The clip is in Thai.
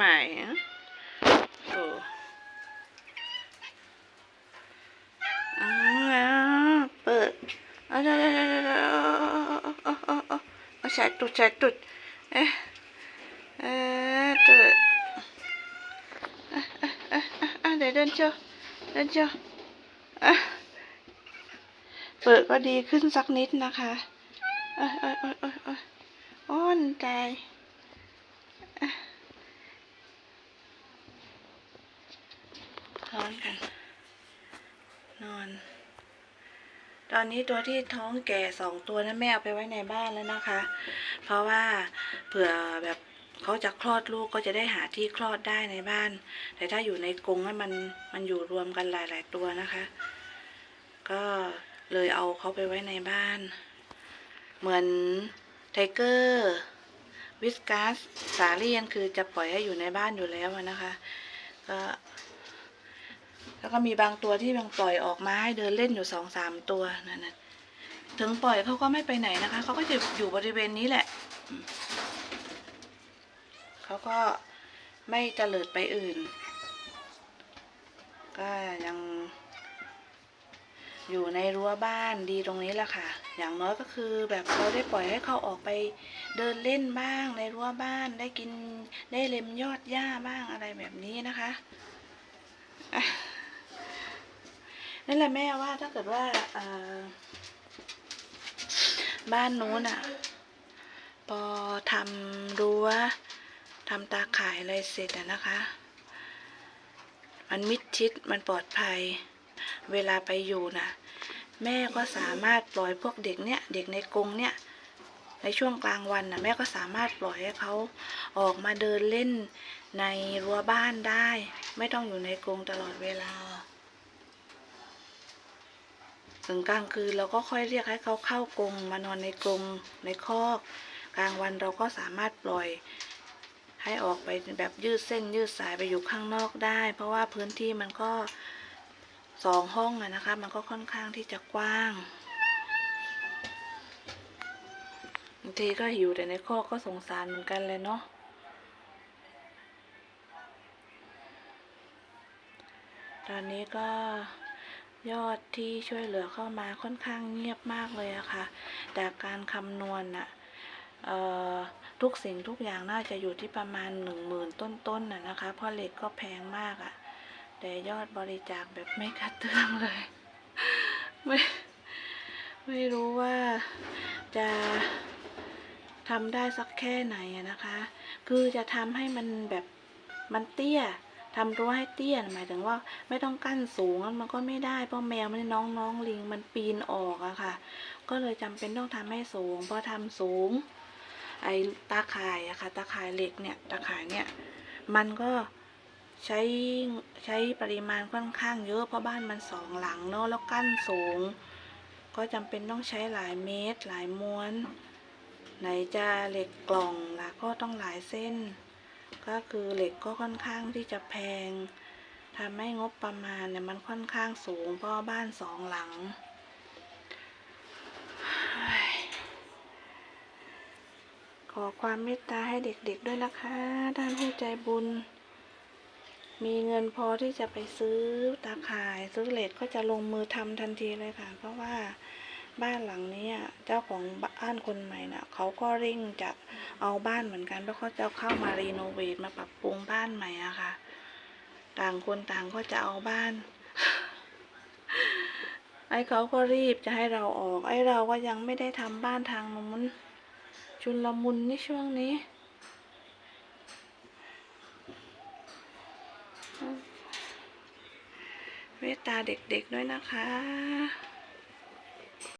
มอะโอ้เอาแล้วเปิดเอาเอาเอาเอาเอาเอาใส่ตุดใส่ตุดเอ๊ะเอ๊ะตุดเดี๋ยวเดินเชียวเดินเชียวเอ๊ะเปิดก็ดีขึ้นสักนิดนะคะอ้อนใจ้อนกัน นอน ตอนนี้ตัวที่ท้องแก่สองตัวนั้นแม่เอาไปไว้ในบ้านแล้วนะคะ เพราะว่าเผื่อแบบเขาจะคลอดลูกก็จะได้หาที่คลอดได้ในบ้าน แต่ถ้าอยู่ในกรงนั้นมันมันอยู่รวมกันหลาย ๆ ตัวนะคะ ก็เลยเอาเขาไปไว้ในบ้าน เหมือนไทเกอร์วิสกัสสาเลียนคือจะปล่อยให้อยู่ในบ้านอยู่แล้วนะคะ ก็ แล้วก็มีบางตัวที่บางปล่อยออกมาให้เดินเล่นอยู่สองสามตัวนั่นนะถึงปล่อยเขาก็ไม่ไปไหนนะคะเขาก็จะอยู่บริเวณนี้แหละเขาก็ไม่เจริญไปอื่น ก็ยังอยู่ในรั้วบ้านดีตรงนี้แหละค่ะ อย่างน้อยก็คือแบบเราได้ปล่อยให้เขาออกไปเดินเล่นบ้างในรั้วบ้านได้กินได้เล็มยอดหญ้าบ้างอะไรแบบนี้นะคะ นั่นแหละแม่ว่าถ้าเกิดว่าบ้านนู้นอะ พอทำรั้วทำตาข่ายอะไรเสร็จอะนะคะ มันมิดชิดมันปลอดภัย เวลาไปอยู่น่ะ แม่ก็สามารถปล่อยพวกเด็กเนี่ย เด็กในกรงเนี่ย ในช่วงกลางวันน่ะแม่ก็สามารถปล่อยให้เขาออกมาเดินเล่นในรั้วบ้านได้ ไม่ต้องอยู่ในกรงตลอดเวลา ถึงกลางคืนเราก็ค่อยเรียกให้เขาเข้ากรงมานอนในกรงในคอก กลางวันเราก็สามารถปล่อย ให้ออกไปแบบยืดเส้นยืดสายไปอยู่ข้างนอกได้ เพราะว่าพื้นที่มันก็สองห้องอะนะคะ มันก็ค่อนข้างที่จะกว้างบางทีก็หิวแต่ในคอกก็สงสารเหมือนกันเลยเนาะตอนนี้ก็ ยอดที่ช่วยเหลือเข้ามาค่อนข้างเงียบมากเลยอะค่ะ แต่การคำนวณน่ะออทุกสิ่งทุกอย่างน่าจะอยู่ที่ประมาณหนึ่งหมื่นต้นๆน่ะนะคะ เพราะเหล็กก็แพงมากอะแต่ยอดบริจาคแบบไม่กระเตื้องเลย ไม่ไม่รู้ว่าจะทำได้สักแค่ไหนอะนะคะ คือจะทำให้มันแบบมันเตี้ย ทำรั้วให้เตี้ยหมายถึงว่าไม่ต้องกั้นสูงมันก็ไม่ได้เพราะแมวมันน้องน้องลิงมันปีนออกอะค่ะ ก็เลยจำเป็นต้องทำให้สูงพอทำสูง ไอ้ตาข่ายอะค่ะ ตาข่ายเหล็กเนี่ยตาข่ายเนี่ยมันก็ใช้ใช้ปริมาณค่อนข้างเยอะเพราะบ้านมันสองหลังเนาะแล้วกั้นสูง ก็จำเป็นต้องใช้หลายเมตร หลายม้วน ไหนจะเหล็กกล่องล่ะก็ต้องหลายเส้น ก็คือเหล็กก็ค่อนข้างที่จะแพงทำให้งบประมาณเนี่ยมันค่อนข้างสูงเพราะบ้านสองหลัง ขอความเมตตาให้เด็กๆด้วยนะคะท่านผู้ใจบุญ มีเงินพอที่จะไปซื้อตาข่ายซื้อเหล็กก็จะลงมือทำทันทีเลยค่ะ เพราะว่า บ้านหลังนี้เจ้าของบ้านคนใหม่น่ะเขาก็เร่งจะเอาบ้านเหมือนกันเพราะเขาจะเข้ามารีโนเวทมาปรับปรุงบ้านใหม่อะค่ะ ต่างคนต่างก็จะเอาบ้านไอ้เขาก็รีบจะให้เราออก ไอ้เราก็ยังไม่ได้ทำบ้านทางนู้นชุนละมุนในช่วงนี้เมตตาเด็กๆด้วยนะคะ